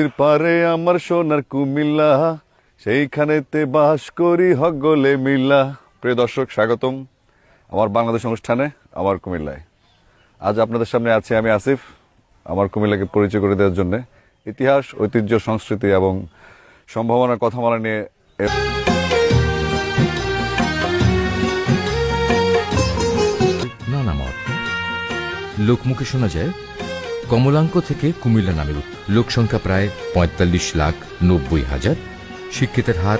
নদীর পারে আমার সোনার কুমিল্লা, সেইখানেতে বাস করি হগলে মিল্লা। প্রিয় দর্শক, স্বাগতম আমার বাংলাদেশ অনুষ্ঠানে, আমার কুমিল্লায়। আজ আপনাদের সামনে আছি আমি আসিফ, আমার কুমিল্লাকে পরিচয় করে দেওয়ার জন্য। ইতিহাস, ঐতিহ্য, সংস্কৃতি এবং সম্ভাবনার কথামালা নিয়ে এ- লোকমুখে শোনা যায় কমলাঙ্ক থেকে কুমিল্লা নামের লোকসংখ্যা প্রায় পঁয়তাল্লিশ লাখ নব্বই হাজার। শিক্ষিতের হার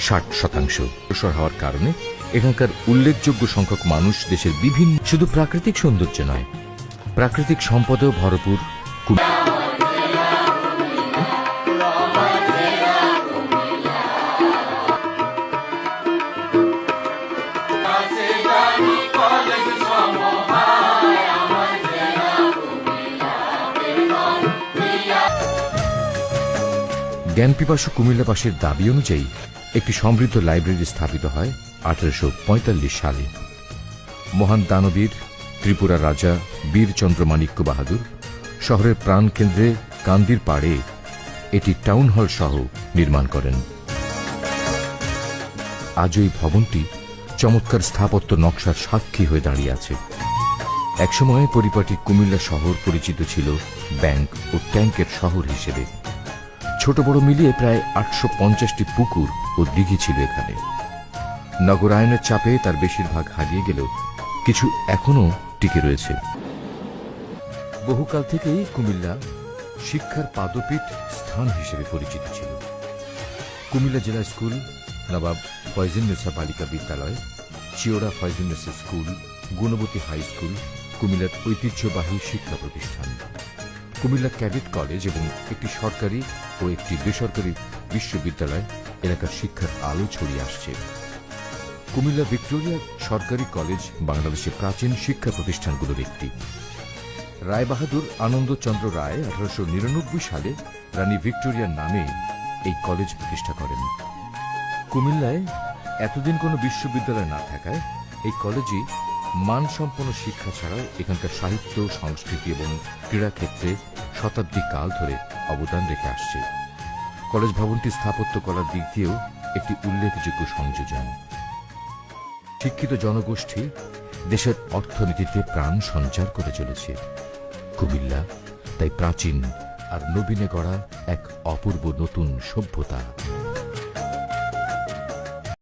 ষাট শতাংশ। অগ্রসর হওয়ার কারণে এখানকার উল্লেখযোগ্য সংখ্যক মানুষ দেশের বিভিন্ন শুধু প্রাকৃতিক সৌন্দর্য নয়, প্রাকৃতিক সম্পদেও ভরপুর কুমি- জ্ঞানপিপাসু কুমিল্লাবাসীর দাবি অনুযায়ী একটি সমৃদ্ধ লাইব্রেরি স্থাপিত হয় আঠারোশো পঁয়তাল্লিশ সালে। মহান দানবীর, ত্রিপুরা রাজা বীরচন্দ্র মাণিক্য বাহাদুর শহরের প্রাণকেন্দ্রে কান্দির পাড়ে এটি টাউন হল সহ নির্মাণ করেন। আজ ওই ভবনটি চমৎকার স্থাপত্য নকশার সাক্ষী হয়ে দাঁড়িয়ে আছে। একসময় পরিপাটি কুমিল্লা শহর পরিচিত ছিল ব্যাংক ও ট্যাঙ্কের শহর হিসেবে। ছোট বড় মিলিয়ে প্রায় আটশো পঞ্চাশটি পুকুর ও দিঘি ছিল এখানে। নগরায়নের চাপে তার বেশিরভাগ হারিয়ে গেলেও কিছু এখনও টিকে রয়েছে। বহুকাল থেকেই কুমিল্লা শিক্ষার পাদপীঠ স্থান হিসেবে পরিচিত ছিল। কুমিল্লা জেলা স্কুল, নবাব ফয়জুন্নেসা বালিকা বিদ্যালয়, Chiora Faizunnesa school, Gunabati high school, কুমিল্লার ঐতিহ্যবাহী শিক্ষা প্রতিষ্ঠান। কুমিল্লা ক্যাডেট কলেজ এবং একটি সরকারি ও একটি বেসরকারি বিশ্ববিদ্যালয় এলাকার শিক্ষার আলো ছড়িয়ে আসছে। কুমিল্লা ভিক্টোরিয়া সরকারি কলেজ বাংলাদেশের প্রাচীন শিক্ষা প্রতিষ্ঠানগুলোর একটি। রায়বাহাদুর আনন্দচন্দ্র রায় আঠারোশো নিরানব্বই সালে রানী ভিক্টোরিয়ার নামে এই কলেজ প্রতিষ্ঠা করেন। কুমিল্লায় এতদিন কোনো বিশ্ববিদ্যালয় না থাকায় এই কলেজে মানসম্পন্ন শিক্ষা ছাড়াও এখানকার সাহিত্য, সংস্কৃতি এবং ক্রীড়া ক্ষেত্রে শতাব্দী কাল ধরে অবদান রেখে আসছে। কলেজ ভবনটি স্থাপত্য করার দিক দিয়েও একটি উল্লেখযোগ্য সংযোজন। শিক্ষিত জনগোষ্ঠী দেশের অর্থনীতিতে প্রাণ সঞ্চার করে চলেছে। কুমিল্লা, তাই প্রাচীন আর নবীনে গড়া এক অপূর্ব নতুন সভ্যতা।